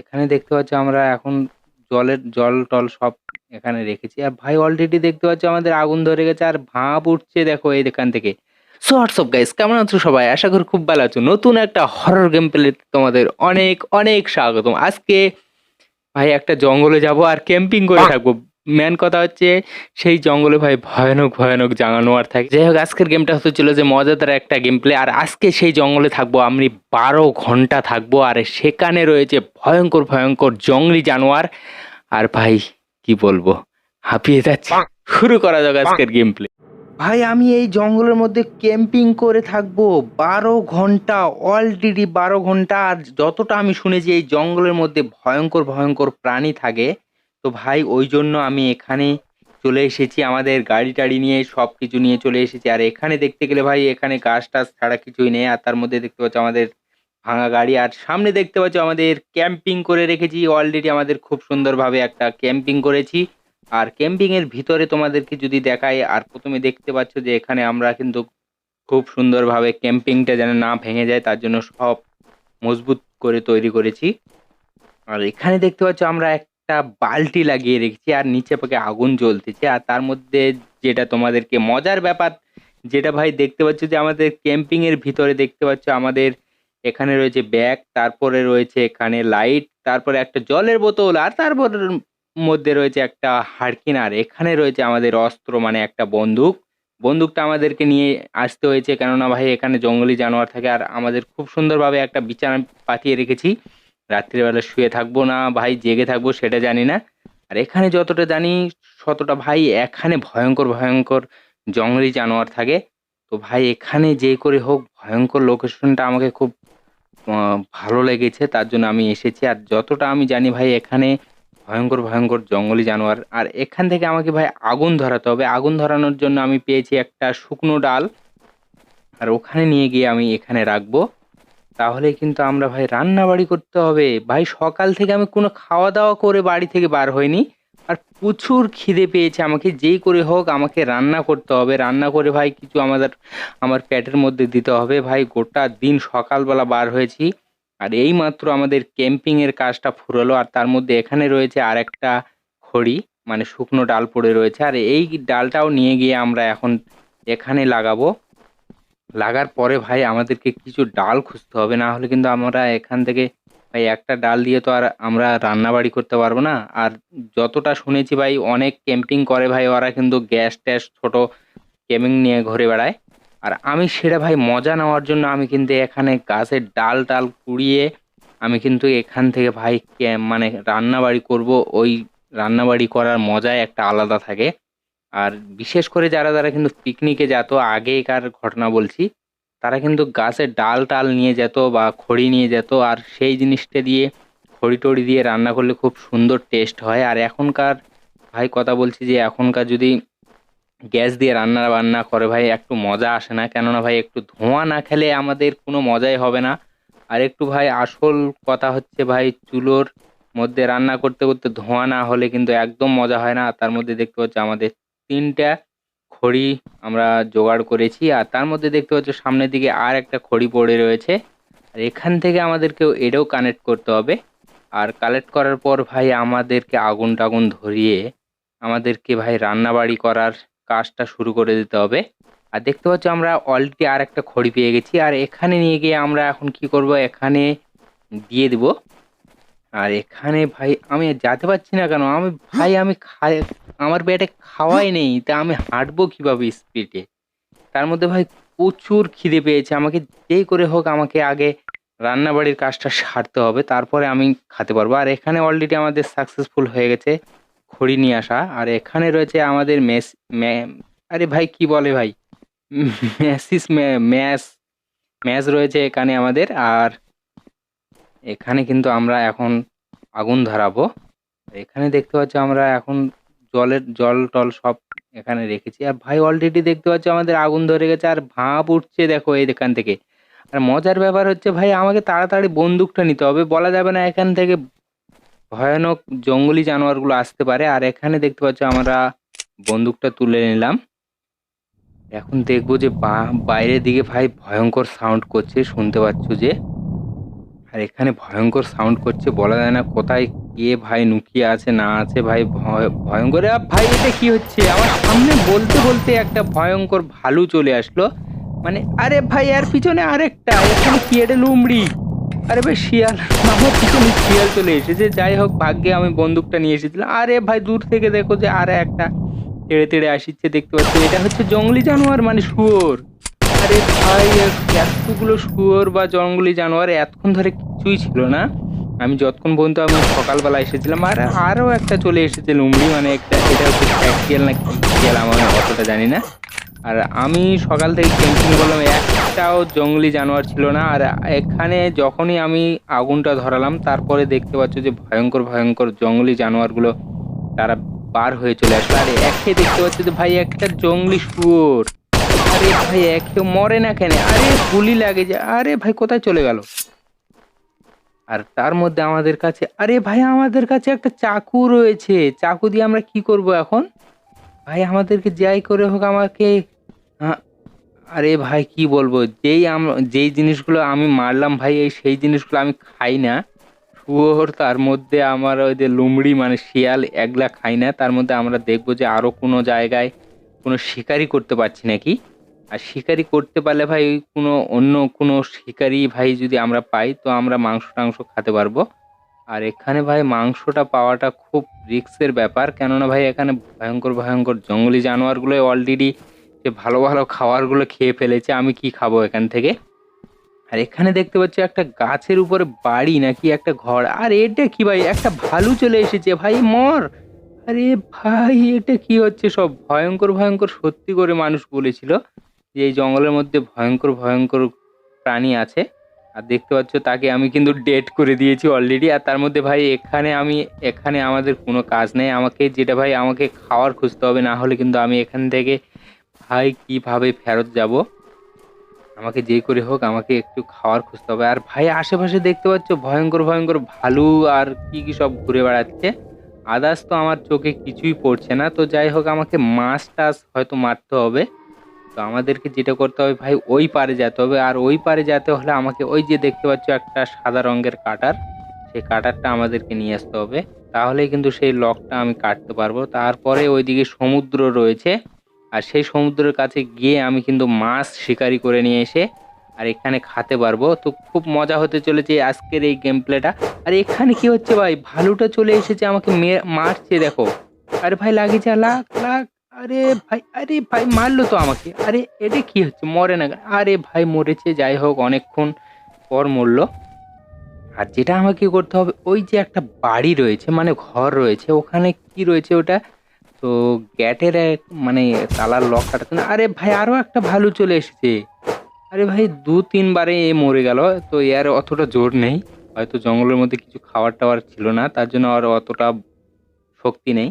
এখানে দেখতে পাচ্ছি আমরা এখন জলের জল টল সব এখানে রেখেছি। আর ভাই অলরেডি দেখতে পাচ্ছি আমাদের আগুন ধরে গেছে আর ভাপ উঠছে দেখো এই এখান থেকে। সো হোয়াটসঅ্যাপ গাইস কেমন আছো সবাই? আশা করি খুব ভালো আছো। নতুন একটা হরর গেম প্লে তোমাদের অনেক অনেক স্বাগতম। আজকে ভাই একটা জঙ্গলে যাব আর ক্যাম্পিং করে থাকব। মেন কথা হচ্ছে সেই জঙ্গলে ভাই ভয়ানক ভয়ানক জানোয়ার থাকে। যাই হোক আজকের গেমটা হতে ছিল যে মজাদার একটা গেম প্লে আর আজকে সেই জঙ্গলে থাকব আমি, বারো ঘণ্টা থাকব, আর সেখানে রয়েছে ভয়ঙ্কর ভয়ঙ্কর জঙ্গলি জানোয়ার। আর ভাই, কি বলব? হাঁপিয়ে যাচ্ছে। শুরু করা যাক আজকের গেম প্লে ভাই, আমি এই জঙ্গলের মধ্যে ক্যাম্পিং করে থাকব বারো ঘণ্টা অলরেডি বারো ঘণ্টা। আর যতটা আমি শুনেছি, এই জঙ্গলের মধ্যে ভয়ঙ্কর ভয়ঙ্কর প্রাণী থাকে। তো ভাই, ওই জন্য আমি এখানে চলে এসেছি। আমাদের গাড়ি টাড়ি নিয়ে সব কিছু নিয়ে চলে এসেছি। আর এখানে দেখতে গেলে ভাই, এখানে গাছ টাছ ছাড়া কিছুই নেই। আর তার মধ্যে দেখতে পাচ্ছ আমাদের ভাঙা গাড়ি। আর সামনে দেখতে পাচ্ছ আমাদের ক্যাম্পিং করে রেখেছি। অলরেডি আমাদের খুব সুন্দরভাবে একটা ক্যাম্পিং করেছি। আর ক্যাম্পিং এর ভিতরে তোমাদেরকে যদি দেখাই, আর প্রথমে দেখতে পাচ্ছ যে এখানে আমরা কিন্তু খুব সুন্দরভাবে ক্যাম্পিংটা যেন না ভেঙে যায়, তার জন্য সব মজবুত করে তৈরি করেছি। আর এখানে দেখতে পাচ্ছ আমরা একটা বালতি লাগিয়ে রেখেছি আর নিচে পাকে আগুন জ্বলতেছে। আর তার মধ্যে যেটা তোমাদেরকে মজার ব্যাপার, যেটা ভাই দেখতে পাচ্ছ যে আমাদের ক্যাম্পিং এর ভিতরে দেখতে পাচ্ছ আমাদের এখানে রয়েছে ব্যাগ তারপরে রয়েছে এখানে লাইট তারপরে একটা জলের বোতল, আর তারপর মধ্যে রয়েছে একটা হারকিন আর এখানে রয়েছে আমাদের অস্ত্র মানে একটা বন্দুক। বন্দুকটা আমাদেরকে নিয়ে আসতে হয়েছে, কেননা ভাই এখানে জঙ্গলি জানোয়ার থাকে, আর আমাদের খুব সুন্দরভাবে একটা বিছানা পাতিয়ে রেখেছি। রাত্রিবেলা শুয়ে থাকব না, ভাই জেগে থাকব সেটা জানি না। আর এখানে যতটা জানি ততটা ভাই, এখানে ভয়ঙ্কর ভয়ঙ্কর জঙ্গলি জানোয়ার থাকে। তো ভাই, এখানে যে করে হোক, ভয়ঙ্কর লোকেশনটা আমাকে খুব ভালো লেগেছে। তার জন্য আমি এসেছি। আর যতটা আমি জানি ভাই, এখানে ভয়ঙ্কর ভয়ঙ্কর জঙ্গলি জানোয়ার। আর এখান থেকে আমাকে ভাই আগুন ধরাতে হবে। আগুন ধরানোর জন্য আমি পেয়েছি একটা শুকনো ডাল। আর ওখানে নিয়ে গিয়ে আমি এখানে রাখব। তাহলে কিন্তু আমরা ভাই রান্না বাড়ি করতে হবে। ভাই সকাল থেকে আমি কোনো খাওয়া দাওয়া করে বাড়ি থেকে বার হইনি। আর প্রচুর খিদে পেয়েছে আমাকে, যেই করে হোক আমাকে রান্না করতে হবে। রান্না করে ভাই কিছু আমাদের, আমার প্যাটের মধ্যে দিতে হবে। ভাই গোটা দিন সকালবেলা বার হয়েছি। আর এই মাত্র আমাদের ক্যাম্পিংয়ের কাজটা ফুরলো। আর তার মধ্যে এখানে রয়েছে আর একটা খড়ি মানে শুকনো ডাল পড়ে রয়েছে। আর এই ডালটাও নিয়ে গিয়ে আমরা এখন এখানে লাগাবো। লাগার পরে ভাই আমাদেরকে কিছু ডাল খুঁজতে হবে, না হলে কিন্তু আমরা এখান থেকে ভাই একটা ডাল দিয়ে তো আর আমরা রান্নাবাড়ি করতে পারব না। আর যতটা শুনেছি ভাই, অনেক ক্যাম্পিং করে ভাই, ওরা কিন্তু গ্যাস ট্যাস ছোটো ক্যাম্পিং নিয়ে ঘুরে বেড়ায়। আর আমি সেটা ভাই মজা নেওয়ার জন্য আমি কিন্তু এখানে গাছের ডাল টাল কুড়িয়ে আমি কিন্তু এখান থেকে ভাই মানে রান্না বাড়ি করব। ওই রান্নাবাড়ি করার মজাই একটা আলাদা থাকে। আর বিশেষ করে যারা যারা কিন্তু পিকনিকে যেত আগেকার ঘটনা বলছি, তারা কিন্তু গাছের ডাল টাল নিয়ে যেত বা খড়ি নিয়ে যেত, আর সেই জিনিসটা দিয়ে খড়ি টড়ি দিয়ে রান্না করলে খুব সুন্দর টেস্ট হয়। আর এখনকার, ভাই কথা বলছি যে এখনকার যদি গ্যাস দিয়ে রান্না বান্না করে, ভাই একটু মজা আসে না? কেননা ভাই একটু ধোঁয়া না খেলে আমাদের কোনো মজাই হবে না। আর একটু ভাই আসল কথা হচ্ছে ভাই চুলোর মধ্যে রান্না করতে করতে ধোঁয়া না হলে কিন্তু একদম মজা হয় না। তার মধ্যে দেখতে পাচ্ছি আমাদের তিনটা খড়ি আমরা জোগাড় করেছি, আর তার মধ্যে দেখতে পাচ্ছ সামনের দিকে আর একটা খড়ি পড়ে রয়েছে। আর এখান থেকে আমাদেরকেও এটাও কানেক্ট করতে হবে। আর কালেক্ট করার পর ভাই আমাদেরকে আগুন টাগুন ধরিয়ে আমাদেরকে ভাই রান্না বাড়ি করার কাজটা শুরু করে দিতে হবে। আর দেখতে পাচ্ছ আমরা অলরেডি আর একটা খড়ি পেয়ে গেছি। আর এখানে নিয়ে গিয়ে আমরা এখন কি করব? এখানে দিয়ে দিব। আর এখানে ভাই আমি যেতে পারছি না কেন? আমি ভাই, আমি খাই আমার পেটে খাওয়াই নেই, তা আমি হাঁটবো কীভাবে স্পিডে তার মধ্যে ভাই প্রচুর খিদে পেয়েছে। আমাকে যেই করে হোক আমাকে আগে রান্নাবাড়ির কাজটা সারতে হবে, তারপরে আমি খেতে পারব। আর এখানে অলরেডি আমাদের সাকসেসফুল হয়ে গেছে খড়ি নিয়ে আসা। আর এখানে রয়েছে আমাদের মেস আরে ভাই কি বলে ভাই? ম্যাসিস ম্যাস ম্যাচ রয়েছে এখানে আমাদের। আর এখানে কিন্তু আমরা এখন আগুন ধরাবো। এখানে দেখতে পাচ্ছ আমরা এখন জলের, জল টল সব এখানে রেখেছি। আর ভাই অলরেডি দেখতে পাচ্ছ আমাদের আগুন ধরে গেছে আর ভাঁপ উঠছে দেখো এখান থেকে। আর মজার ব্যাপার হচ্ছে ভাই আমাকে তাড়াতাড়ি বন্দুকটা নিতে হবে। বলা যাবে না এখান থেকে ভয়ানক জঙ্গলি জানোয়ারগুলো আসতে পারে। আর এখানে দেখতে পাচ্ছ আমরা বন্দুকটা তুলে নিলাম। এখন দেখব যে বাইরের দিকে ভাই ভয়ঙ্কর সাউন্ড করছে। শুনতে পাচ্ছ যে আর এখানে ভয়ঙ্কর সাউন্ড করছে, বলা যায় না কোথায় কে ভাই লুকিয়ে আছে, না আছে ভাই, ভয়- ভয়ঙ্কর। ভাই এটা কি হচ্ছে? আমার সামনে বলতে বলতে একটা ভয়ঙ্কর ভালু চলে আসলো। মানে আরে ভাই, আর পিছনে আরেকটা, এখানে কি এটা লুমড়ি? আরে ভাই, শিয়াল, আমার পিছনে শিয়াল চলে এসেছে। যাই হোক, ভাগ্যে আমি বন্দুকটা নিয়ে এসেছিলাম। আরে ভাই, দূর থেকে দেখো যে আর একটা তেড়ে তেড়ে আসিচ্ছে, দেখতে পাচ্ছি এটা হচ্ছে জঙ্গলি জানোয়ার মানে শুয়োর। আরে ভাই এতগুলো শুয়োর বা জঙ্গলি জানোয়ার এতক্ষণ ধরে কিছুই ছিল না। আমি যতক্ষণ পর্যন্ত আমি সকালবেলা এসেছিলাম, আর আরও একটা চলে এসেছে লুমড়ি মানে একটা, এটা হচ্ছে শিয়াল না কি আমার অতটা জানি না। আর আমি সকাল থেকে ক্যাম্পিং করলাম, একটাও জঙ্গলি জানোয়ার ছিল না। আর এখানে যখনই আমি আগুনটা ধরালাম, তারপরে দেখতে পাচ্ছ যে ভয়ঙ্কর ভয়ঙ্কর জঙ্গলি জানোয়ারগুলো তারা বার হয়ে চলে আসলো। আর একে দেখতে পাচ্ছ যে ভাই, একটা জঙ্গলি শুয়োর। আরে ভাই একে মরে না কেন? আরে গুলি লাগে যে, আরে ভাই, কোথায় চলে গেল? আর তার মধ্যে আমাদের কাছে, আরে ভাই, আমাদের কাছে একটা চাকু রয়েছে। চাকু দিয়ে আমরা কি করব এখন? ভাই, আমাদেরকে যাই করে হোক আমাকে। আরে ভাই, কি বলব? যেই যেই জিনিসগুলো আমি মারলাম ভাই, এই সেই জিনিসগুলো আমি খাই না। শুয়োর, তার মধ্যে আমার ওই যে লুমড়ি মানে শিয়াল এগুলা খাই না। তার মধ্যে আমরা দেখব যে আরও কোনো জায়গায় কোনো শিকারই করতে পারছি নাকি? আর শিকারি করতে পারলে ভাই কোনো অন্য কোনো শিকারি ভাই যদি আমরা পাই, তো আমরা মাংস টাংস খেতে পারব। আর এখানে ভাই মাংসটা পাওয়াটা খুব রিস্কের ব্যাপার, কেননা ভাই এখানে ভয়ঙ্কর ভয়ঙ্কর জঙ্গলি জানোয়ারগুলো অলরেডি যে ভালো ভালো খাবারগুলো খেয়ে ফেলেছে, আমি কি খাব এখান থেকে? আর এখানে দেখতে পাচ্ছি একটা গাছের উপরে বাড়ি নাকি একটা ঘর। আর এটা কি ভাই? একটা ভালু চলে এসেছে। ভাই মর! আরে ভাই, এটা কি হচ্ছে সব? ভয়ঙ্কর ভয়ঙ্কর, সত্যি করে মানুষ বলেছিল। যে এই জঙ্গলের মধ্যে ভয়ঙ্কর ভয়ঙ্কর প্রাণী আছে। আর দেখতে পাচ্ছ তাকে আমি কিন্তু ডেট করে দিয়েছি অলরেডি আর তার মধ্যে ভাই এখানে আমি, এখানে আমাদের কোনো কাজ নেই। আমাকে যেটা ভাই আমাকে খাওয়ার খুঁজতে হবে, না হলে কিন্তু আমি এখান থেকে ভাই কীভাবে ফেরত যাব? আমাকে যে করে হোক, আমাকে একটু খাওয়ার খুঁজতে হবে। আর ভাই আশেপাশে দেখতে পাচ্ছ ভয়ঙ্কর ভয়ঙ্কর ভালু আর কি কি সব ঘুরে বেড়াচ্ছে। আদার্স তো আমার চোখে কিছুই পড়ছে না। তো যাই হোক, আমাকে মাছ টাছ হয়তো মারতে হবে। তো আমাদেরকে যেটা করতে হবে, ভাই, ওই পারে যেতে হবে। আর ওই পারে যেতে হলে আমাকে ওই যে দেখতে পাচ্ছ একটা সাদা রঙের কাটার, সেই কাটারটা আমাদেরকে নিয়ে আসতে হবে। তাহলেই কিন্তু সেই লকটা আমি কাটতে পারব। তারপরে ওইদিকে সমুদ্র রয়েছে। আর সেই সমুদ্রের কাছে গিয়ে আমি কিন্তু মাছ শিকারি করে নিয়ে এসে আর এখানে খাতে পারব। তো খুব মজা হতে চলেছে আজকের এই গেম প্লেটা আর এখানে কি হচ্ছে ভাই? ভালুটা চলে এসেছে আমাকে মারছে, দেখো। আরে ভাই লাগিয়েছে লাখ লাখ আরে ভাই আরে ভাই, মারলো তো আমাকে। আরে এটা কি হচ্ছে? মরে না? আরে ভাই, মরেছে, যাই হোক, অনেকক্ষণ পর মরলো। আর যেটা আমাকে করতে হবে, ওই যে একটা বাড়ি রয়েছে মানে ঘর রয়েছে, ওখানে কি রয়েছে ওটা? তো গ্যাটের এক মানে তালার লক কাটাতে না। আরে ভাই আরও একটা ভালু চলে এসেছে। আরে ভাই, দু, তিনবারে এ মরে গেল, তো এর অতটা জোর নেই। হয়তো জঙ্গলের মধ্যে কিছু খাবার টাবার ছিল না, তার জন্য আর অতটা শক্তি নেই।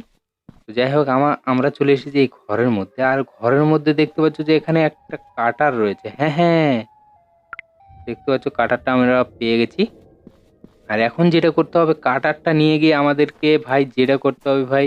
যাই হোক আমার আমরা চলে এসেছি এই ঘরের মধ্যে। আর ঘরের মধ্যে দেখতে পাচ্ছ যে এখানে একটা কাটার রয়েছে। হ্যাঁ হ্যাঁ। দেখতে পাচ্ছ কাটারটা আমরা পেয়ে গেছি। আর এখন যেটা করতে হবে, কাটারটা নিয়ে গিয়ে আমাদেরকে ভাই যেটা করতে হবে ভাই